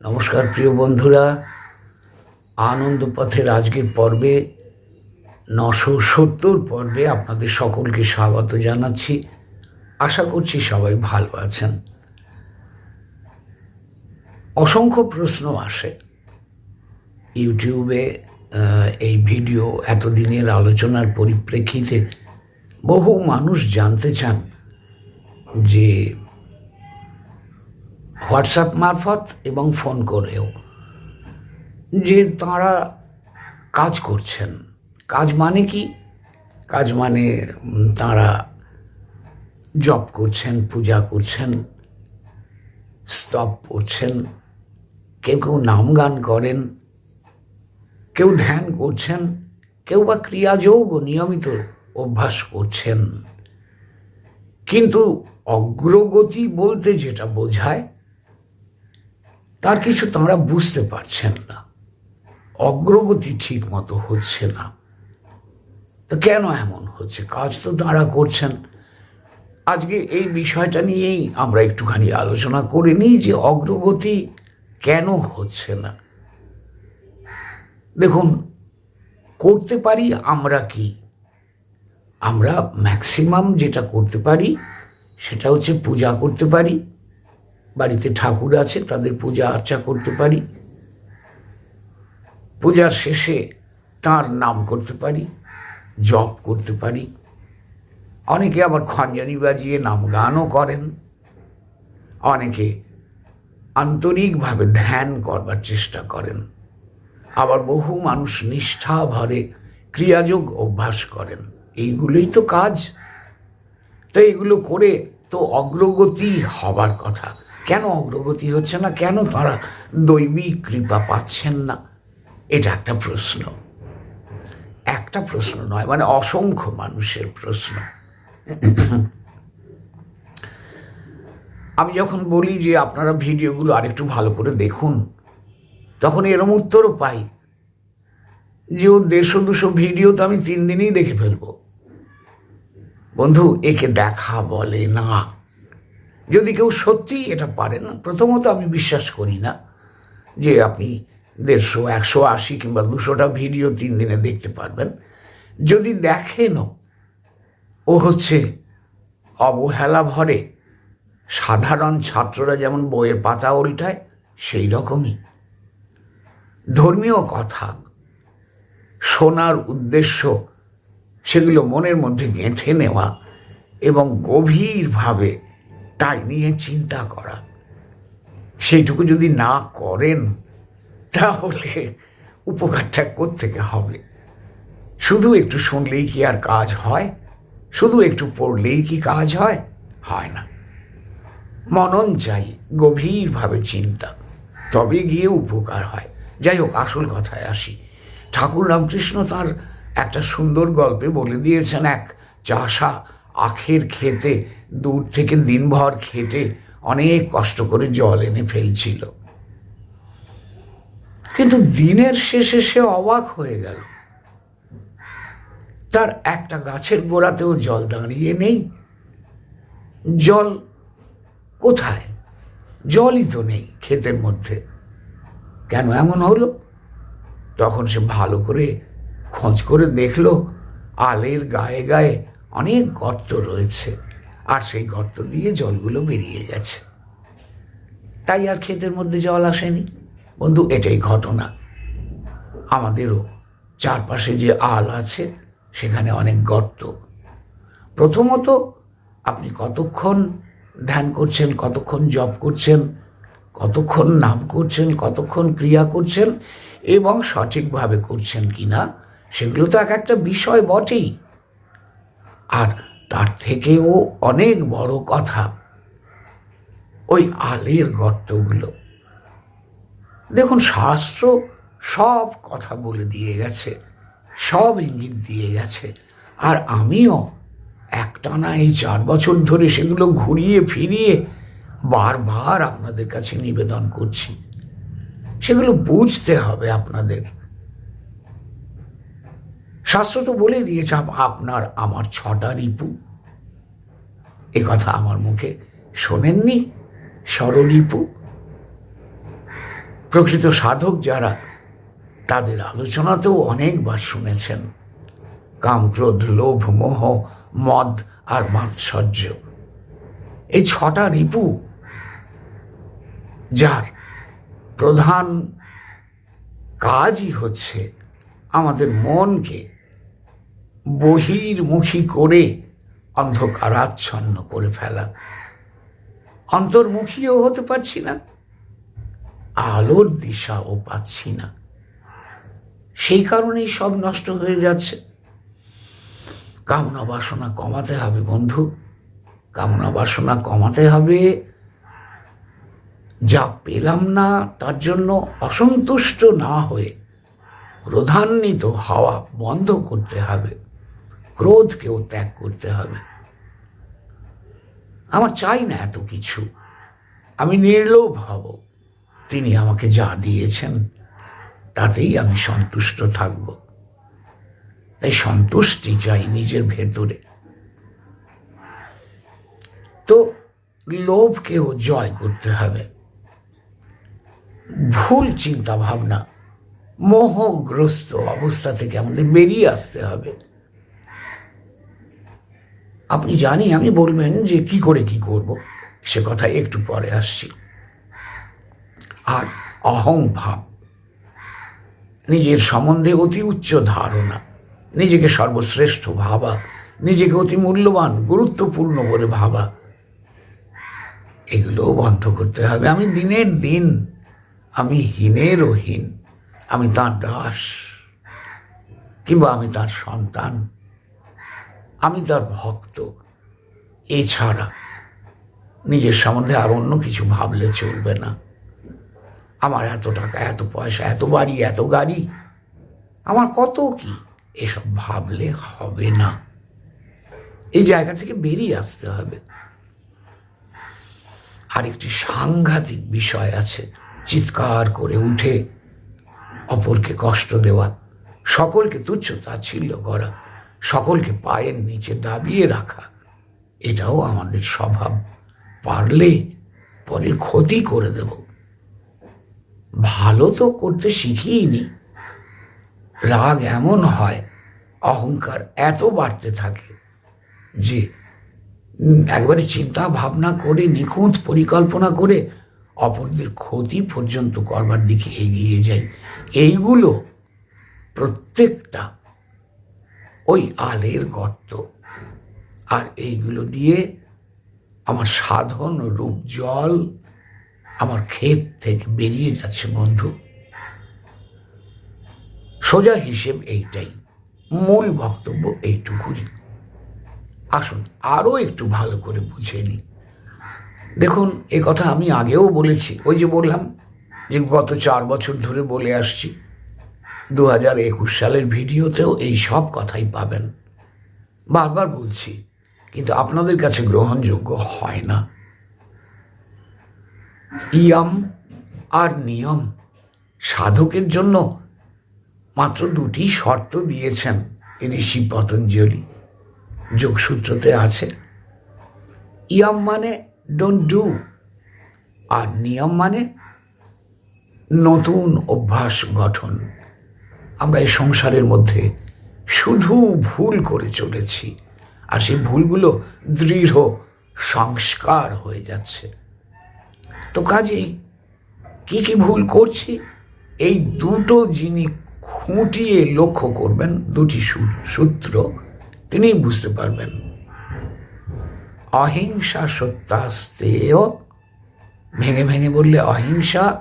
নমস্কার, প্রিয় বন্ধুরা। আনন্দ পথের আজকের পর্বে, নশো সত্তর পর্বে আপনাদের সকলকে স্বাগত জানাচ্ছি। আশা করছি সবাই ভালো আছেন। অসংখ্য প্রশ্ন আসে। ইউটিউবে এই ভিডিও এতদিনের আলোচনার পরিপ্রেক্ষিতে বহু মানুষ জানতে চান যে হোয়াটসঅ্যাপ মারফত এবং ফোন করেও যে তারা কাজ করছেন। কাজ মানে কি? কাজ মানে তারা জব করছেন, পূজা করছেন, স্তব পড়ছেন কেউ কেউ নাম গান করেন, কেউ ধ্যান করছেন, কেউ বা ক্রিয়াযোগ নিয়মিত অভ্যাস করছেন। কিন্তু অগ্রগতি বলতে যেটা বোঝায় তার কিছু তাঁরা বুঝতে পারছেন না। অগ্রগতি ঠিক মতো হচ্ছে না। তো কেন এমন হচ্ছে? কাজ তো তাঁরা করছেন। আজকে এই বিষয়টা নিয়েই আমরা একটুখানি আলোচনা করে নিই যে অগ্রগতি কেন হচ্ছে না। দেখুন, করতে পারি আমরা কি? আমরা ম্যাক্সিমাম যেটা করতে পারি, সেটা হচ্ছে পূজা করতে পারি। বাড়িতে ঠাকুর আছে, তাদের পূজা আর্চা করতে পারি। পূজার শেষে তার নাম করতে পারি, জপ করতে পারি। অনেকে আবার খঞ্জনি বাজিয়ে নাম গানও করেন। অনেকে আন্তরিকভাবে ধ্যান করবার চেষ্টা করেন। আবার বহু মানুষ নিষ্ঠা ভরে ক্রিয়াযোগ অভ্যাস করেন। এইগুলোই তো কাজ। তো এগুলো করে তো অগ্রগতি হবার কথা। কেন অগ্রগতি হচ্ছে না? কেন তারা দৈবিক কৃপা পাচ্ছেন না? এটা একটা প্রশ্ন। একটা প্রশ্ন নয় মানে অসংখ্য মানুষের প্রশ্ন। আমি যখন বলি যে আপনারা ভিডিওগুলো আরেকটু ভালো করে দেখুন, তখন এরম উত্তরও পাই যে ও দেড়শো, দুশো ভিডিও তো আমি তিন দিনেই দেখে ফেলব। বন্ধু, একে দেখা বলে না। যদি কেউ সত্যিই এটা পারেন প্রথমত আমি বিশ্বাস করি না যে আপনি দেড়শো, একশো, আশি কিংবা দুশোটা ভিডিও তিন দিনে দেখতে পারবেন। যদি দেখেনও ও হচ্ছে অবহেলা ভরে, সাধারণ ছাত্ররা যেমন বইয়ের পাতা উল্টায়, সেই রকমই। ধর্মীয় কথা, শোনার উদ্দেশ্য, সেগুলো মনের মধ্যে গেঁথে নেওয়া এবং গভীরভাবে তাই নিয়ে চিন্তা করা। সেইটুকু যদি না করেন, তাহলে উপকারটা থেকে হবে? শুধু একটু শুনলেই কি আর কাজ হয়? শুধু একটু পড়লেই কি কাজ হয়? হয় না। মনন চাই গভীরভাবে চিন্তা। তবে গিয়ে উপকার হয়। যাই হোক, আসল কথায় আসি। ঠাকুর রামকৃষ্ণ তার একটা সুন্দর গল্পে বলে দিয়েছেন এক চাষা আখের খেতে দূর থেকে দিনভর খেটে অনেক কষ্ট করে জল এনে ফেলছিল। কিন্তু দিনের শেষে সে অবাক হয়ে গেল। তার একটা গাছের গোড়াতেও জল দাঁড়িয়ে নেই। জল কোথায়? জলই তো নেই ক্ষেতের মধ্যে। কেন এমন হলো? তখন সে ভালো করে খোঁজ করে দেখল, আলের গায়ে গায়ে অনেক গর্ত রয়েছে, আর সেই গর্ত দিয়ে জলগুলো বেরিয়ে গেছে। তাই আর ক্ষেতের মধ্যে জল আসেনি। বন্ধু, এটাই ঘটনা। আমাদেরও চারপাশে যে আল আছে, সেখানে অনেক গর্ত। প্রথমত, আপনি কতক্ষণ ধ্যান করছেন, কতক্ষণ জপ করছেন, কতক্ষণ নাম করছেন, কতক্ষণ ক্রিয়া করছেন এবং সঠিকভাবে করছেন কি না সেগুলো তো এক একটা বিষয় বটেই। আর তার থেকেও অনেক বড় কথা ওই আলের গর্তগুলো। দেখুন, শাস্ত্র সব কথা বলে দিয়ে গেছে, সব ইঙ্গিত দিয়ে গেছে। আর আমিও একটানা এই চার বছর ধরে সেগুলো ঘুরিয়ে ফিরিয়ে বারবার আপনাদের কাছে নিবেদন করছি। সেগুলো বুঝতে হবে আপনাদের। শাস্ত্র তো বলে দিয়েছে আপনার আমার ছটা রিপু। এ কথা আমার মুখে শোনেননি স্বরলিপু। প্রকৃত সাধক যারা, তাদের আলোচনাতেও অনেকবার শুনেছেন। কাম ক্রোধ লোভ, মোহ, মদ আর মাৎসর্য। এই ছটা রিপু, যার প্রধান কাজই হচ্ছে আমাদের মনকে বহির্মুখী করে অন্ধকারাচ্ছন্ন করে ফেলা। অন্তর্মুখীও হতে পারছি না, আলোর দিশাও পাচ্ছি না। সেই কারণেই সব নষ্ট হয়ে যাচ্ছে। কামনা বাসনা কমাতে হবে বন্ধু, কামনা বাসনা কমাতে হবে। যা পেলাম না, তার জন্য অসন্তুষ্ট না হয়ে ক্রোধান্বিত হওয়া বন্ধ করতে হবে। ক্রোধকেও ত্যাগ করতে হবে। আমার চাই না এত কিছু। আমি নির্লোভ হব। তিনি আমাকে যা দিয়েছেন, তাতেই আমি সন্তুষ্ট থাকব। তাই সন্তুষ্টি চাই নিজের ভেতরে। তো লোভকেও জয় করতে হবে। ভুল চিন্তা ভাবনা মোহগ্রস্ত অবস্থা থেকে আমাদের বেরিয়ে আসতে হবে। আপনি জানি আমি বলবেন যে কি করে কি করব? সে কথা একটু পরে আসছি। আর অহং ভাব নিজের সম্বন্ধে অতি উচ্চ ধারণা, নিজেকে সর্বশ্রেষ্ঠ ভাবা, নিজেকে অতি মূল্যবান, গুরুত্বপূর্ণ বলে ভাবা, এগুলোও বন্ধ করতে হবে। আমি দিনের দিন, আমি হীনেরও হীন, আমি তার দাস কিংবা আমি তার সন্তান। আমি তার ভক্ত। এছাড়া নিজের সম্বন্ধে আর অন্য কিছু ভাবলে চলবে না। আমার এত টাকা, এত পয়সা, এত বাড়ি, এত গাড়ি, আমার কত কি? এসব ভাবলে হবে না। এই জায়গা থেকে বেরিয়ে আসতে হবে। আরেকটি সাংঘাতিক বিষয় আছে, চিৎকার করে উঠে অপরকে কষ্ট দেওয়া। সকলকে তুচ্ছ তাচ্ছিল্য করা। সকলকে পায়ের নিচে দাবিয়ে রাখা। এটাও আমাদের স্বভাব। পারলে পরের ক্ষতি করে দেব। ভালো তো করতে শিখিনি। রাগ এমন হয়, অহংকার এত বাড়তে থাকে যে একবারে চিন্তা ভাবনা করে, নিখুঁত পরিকল্পনা করে অপরদের ক্ষতি পর্যন্ত করবার দিকে এগিয়ে যাই। এইগুলো প্রত্যেকটা ওই আলের গর্ত। আর এইগুলো দিয়ে আমার সাধন, রূপ, জল আমার ক্ষেত থেকে বেরিয়ে যাচ্ছে, বন্ধু। সোজা হিসেব এইটাই। মূল বক্তব্য এইটুকুই। আসুন আরও একটু ভালো করে বুঝে নিই। দেখুন, এ কথা আমি আগেও বলেছি। ওই যে বললাম যে গত চার বছর ধরে বলে আসছি। দু হাজার একুশ সালের ভিডিওতেও এই সব কথাই পাবেন। বারবার বলছি, কিন্তু আপনাদের কাছে গ্রহণযোগ্য হয় না। ইয়াম আর নিয়ম সাধকের জন্য মাত্র দুটি শর্ত দিয়েছেন ঋষি পতঞ্জলি। যোগসূত্রতে আছে, ইয়াম মানে ডোন্ট ডু আর নিয়ম মানে নতুন অভ্যাস গঠন। আমরা এই সংসারের মধ্যে শুধু ভুল করে চলেছি। আর সেই ভুলগুলো দৃঢ় সংস্কার হয়ে যাচ্ছে। তো কাজেই কি কি ভুল করছি? এই দুটো যিনি খুঁটিয়ে লক্ষ্য করবেন, দুটি সূত্র, তিনিই বুঝতে পারবেন। অহিংসা সত্যাস্তেয়, ভেঙে ভেঙে বললে অহিংসা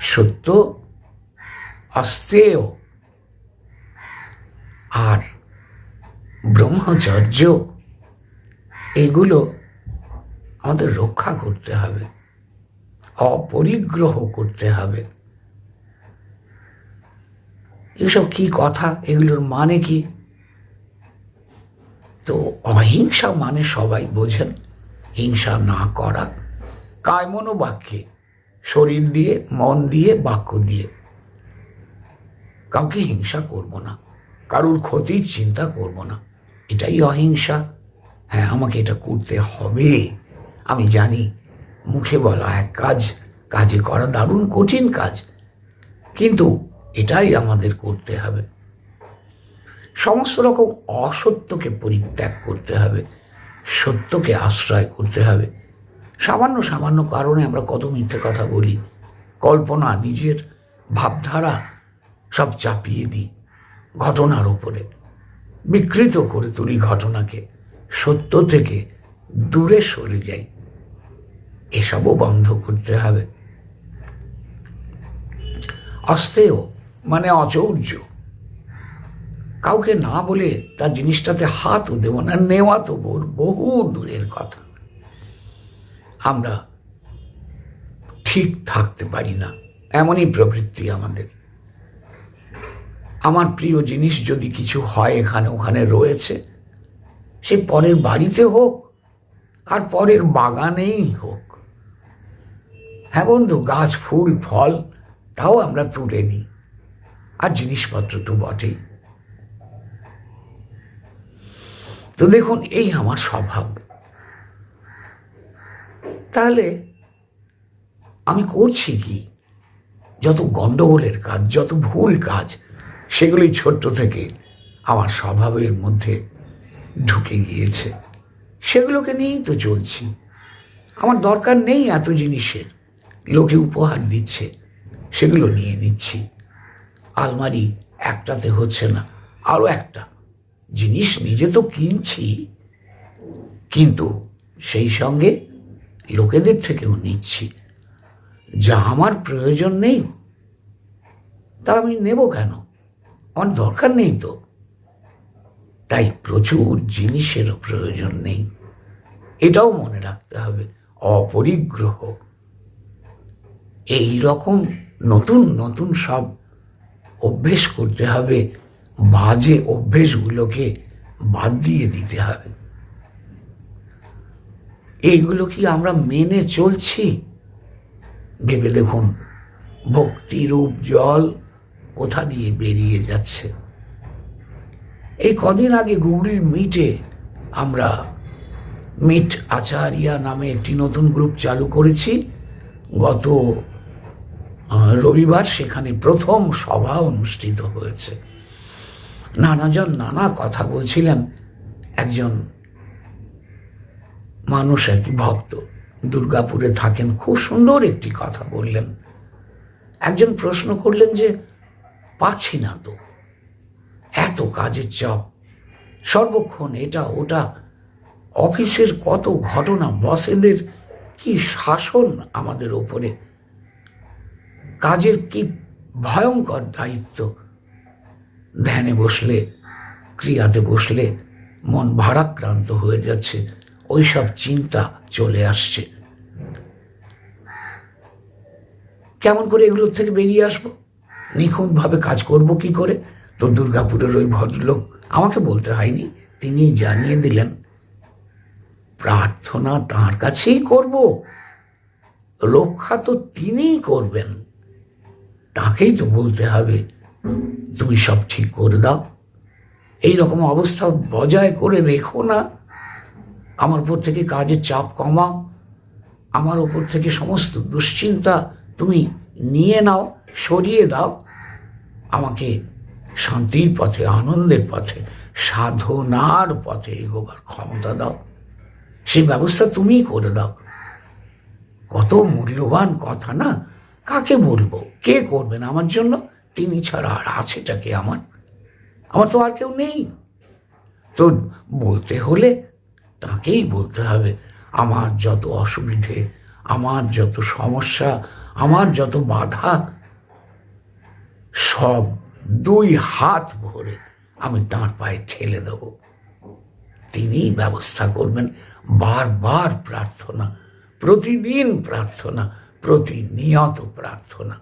সত্য অস্তেয় আর ব্রহ্মচর্য, এগুলো আমাদের রক্ষা করতে হবে, অপরিগ্রহ করতে হবে। এসব কি কথা? এগুলোর মানে কি? তো অহিংসা মানে সবাই বোঝেন, হিংসা না করা। কায়মন বাক্যে শরীর দিয়ে, মন দিয়ে, বাক্য দিয়ে। কাউকে হিংসা করব না। কারুর ক্ষতির চিন্তা করব না। এটাই অহিংসা। হ্যাঁ আমাকে এটা করতে হবে। আমি জানি, মুখে বলা এক কাজ, কাজে করা দারুণ কঠিন কাজ। কিন্তু এটাই আমাদের করতে হবে। সমস্ত রকম অসত্যকে পরিত্যাগ করতে হবে। সত্যকে আশ্রয় করতে হবে। সামান্য সামান্য কারণে আমরা কত মিথ্যে কথা বলি। কল্পনা, নিজের ভাবধারা সব চাপিয়ে দিই ঘটনার উপরে। বিকৃত করে তুলি ঘটনাকে। সত্য থেকে দূরে সরে যাই। এসবও বন্ধ করতে হবে। অস্তেয় মানে অচৌর্য। কাউকে না বলে তার জিনিসটাতে হাতও দেব না, নেওয়া তো বোর বহু দূরের কথা। আমরা ঠিক থাকতে পারি না, এমনই প্রবৃত্তি আমাদের। আমার প্রিয় জিনিস যদি কিছু হয় এখানে, ওখানে রয়েছে, সে পরের বাড়িতে হোক আর পরের বাগানেই হোক। হ্যাঁ বন্ধু, গাছ, ফুল, ফল, তাও আমরা তুলে নিই। আর জিনিসপত্র তো বটেই। তো দেখুন, এই আমার স্বভাব। তাহলে আমি করছি কি? যত গণ্ডগোলের কাজ, যত ভুল কাজ সেগুলি ছোট্ট থেকে আমার স্বভাবের মধ্যে ঢুকে গিয়েছে। সেগুলোকে নিয়েই তো চলছি। আমার দরকার নেই এত জিনিসের লোকে উপহার দিচ্ছে, সেগুলো নিয়ে নিচ্ছি। আলমারি একটাতে হচ্ছে না, আরও একটা। জিনিস নিজে তো কিনছি, কিন্তু সেই সঙ্গে লোকেদের থেকেও নিচ্ছি। যা আমার প্রয়োজন নেই, তা আমি নেব কেন? আমার দরকার নেই তো। তাই প্রচুর জিনিসেরও প্রয়োজন নেই। এটাও মনে রাখতে হবে, অপরিগ্রহ। এই রকম নতুন নতুন সব অভ্যেস করতে হবে, বাজে অভ্যেসগুলোকে বাদ দিয়ে দিতে হবে। এইগুলো কি আমরা মেনে চলছি? ভেবে দেখুন, ভক্তিরূপ জল কোথা দিয়ে বেরিয়ে যাচ্ছে? এই কদিন আগে গুগল মিটে আমরা মিট আচারিয়া নামে একটি নতুন গ্রুপ চালু করেছি। গত রবিবার সেখানে প্রথম সভা অনুষ্ঠিত হয়েছে। নানাজন নানা কথা বলছিলেন। একজন মানুষ আর কি, ভক্ত। দুর্গাপুরে থাকেন, খুব সুন্দর একটি কথা বললেন। একজন প্রশ্ন করলেন যে পাচ্ছি না তো। এত কাজের চাপ। সর্বক্ষণ এটা ওটা। অফিসের কত ঘটনা, বসেদের কি শাসন আমাদের ওপরে কাজের কি ভয়ঙ্কর দায়িত্ব? ধ্যানে বসলে, ক্রিয়াতে বসলে মন ভারাক্রান্ত হয়ে যাচ্ছে ওই সব চিন্তা চলে আসছে। কেমন করে এগুলোর থেকে বেরিয়ে আসব? নিখুঁতভাবে কাজ করব কি করে? তো দুর্গাপুরের ওই ভদ্রলোক আমাকে বলতে হয়নি। তিনি জানিয়ে দিলেন, প্রার্থনা তার কাছেই করব। রক্ষা তো তিনিই করবেন। তাকেই তো বলতে হবে, তুমি সব ঠিক করে দাও। এই রকম অবস্থা বজায় করে রেখো না। আমার উপর থেকে কাজের চাপ কমাও। আমার ওপর থেকে সমস্ত দুশ্চিন্তা তুমি নিয়ে নাও, সরিয়ে দাও। আমাকে শান্তির পথে, আনন্দের পথে, সাধনার পথে এগোবার ক্ষমতা দাও। সেই ব্যবস্থা তুমিই করে দাও। কত মূল্যবান কথা না? কাকে বলব? কে করবেন আমার জন্য তিনি ছাড়া আর আছেটা কে আমার? আমার তো আর কেউ নেই। তো বলতে হলে তাকেই বলতে হবে। আমার যত অসুবিধে, আমার যত সমস্যা আমার যত বাধা, সব দুই হাত ভরে আমি তাঁর পায়ে ঠেলে দেব। তিনিই ব্যবস্থা করবেন। বারবার প্রার্থনা, প্রতিদিন প্রার্থনা, প্রতিনিয়ত প্রার্থনা।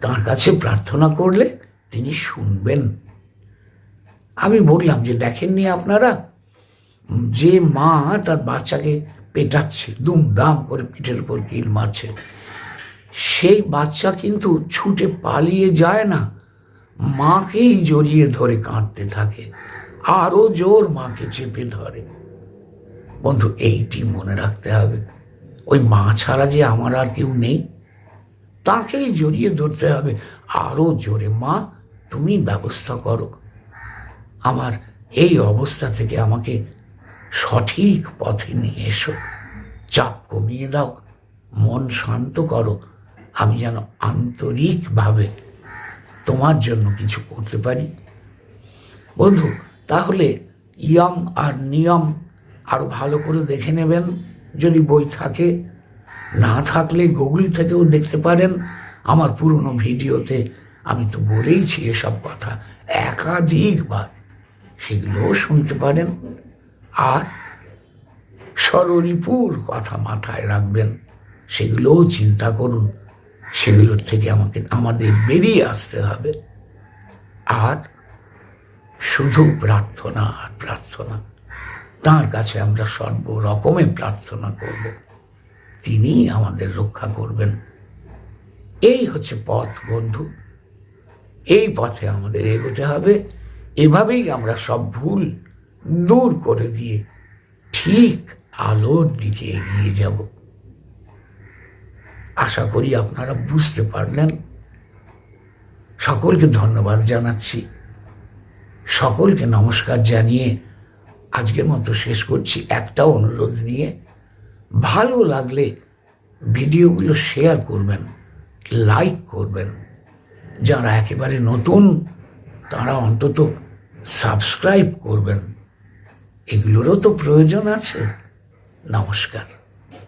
তার কাছে প্রার্থনা করলে তিনি শুনবেন। আমি বললাম যে, দেখেননি আপনারা? যে মা তার বাচ্চাকে পেটাচ্ছে, দুমদাম করে পিঠের উপর কিল মারছে সেই বাচ্চা কিন্তু ছুটে পালিয়ে যায় না। মাকেই জড়িয়ে ধরে কাঁদতে থাকে আরও জোর মাকে চেপে ধরে। বন্ধু, এইটি মনে রাখতে হবে, ওই মা ছাড়া যে আমার আর কেউ নেই, তাকেই জড়িয়ে ধরতে হবে। আরও জোরে, মা, তুমি ব্যবস্থা করো। আমার এই অবস্থা থেকে আমাকে সঠিক পথে নিয়ে এসো। চাপ কমিয়ে দাও, মন শান্ত করো। আমি যেন আন্তরিকভাবে তোমার জন্য কিছু করতে পারি। বন্ধু, তাহলে ইয়ম আর নিয়ম আরও ভালো করে দেখে নেবেন। যদি বই থাকে, না থাকলে গুগল থেকেও দেখতে পারেন। আমার পুরনো ভিডিওতে আমি তো বলেইছি এসব কথা একাধিকবার। সেগুলোও শুনতে পারেন। আর সররিপুর কথা মাথায় রাখবেন। সেগুলোও চিন্তা করুন। সেগুলোর থেকে আমাকে, আমাদের বেরিয়ে আসতে হবে। আর শুধু প্রার্থনা আর প্রার্থনা, তার কাছে আমরা সর্বরকমে প্রার্থনা করব। তিনিই আমাদের রক্ষা করবেন। এই হচ্ছে পথ, বন্ধু। এই পথে আমাদের এগোতে হবে। এভাবেই আমরা সব ভুল দূর করে দিয়ে ঠিক আলোর দিকে এগিয়ে যাব। আশা করি আপনারা বুঝতে পারলেন। সকলকে ধন্যবাদ জানাচ্ছি। সকলকে নমস্কার জানিয়ে আজকের মতো শেষ করছি। একটা অনুরোধ নিয়ে, ভালো লাগলে ভিডিওগুলো শেয়ার করবেন, লাইক করবেন। যারা একেবারে নতুন, তারা অন্তত সাবস্ক্রাইব করবেন। এগুলোরও তো প্রয়োজন আছে। নমস্কার।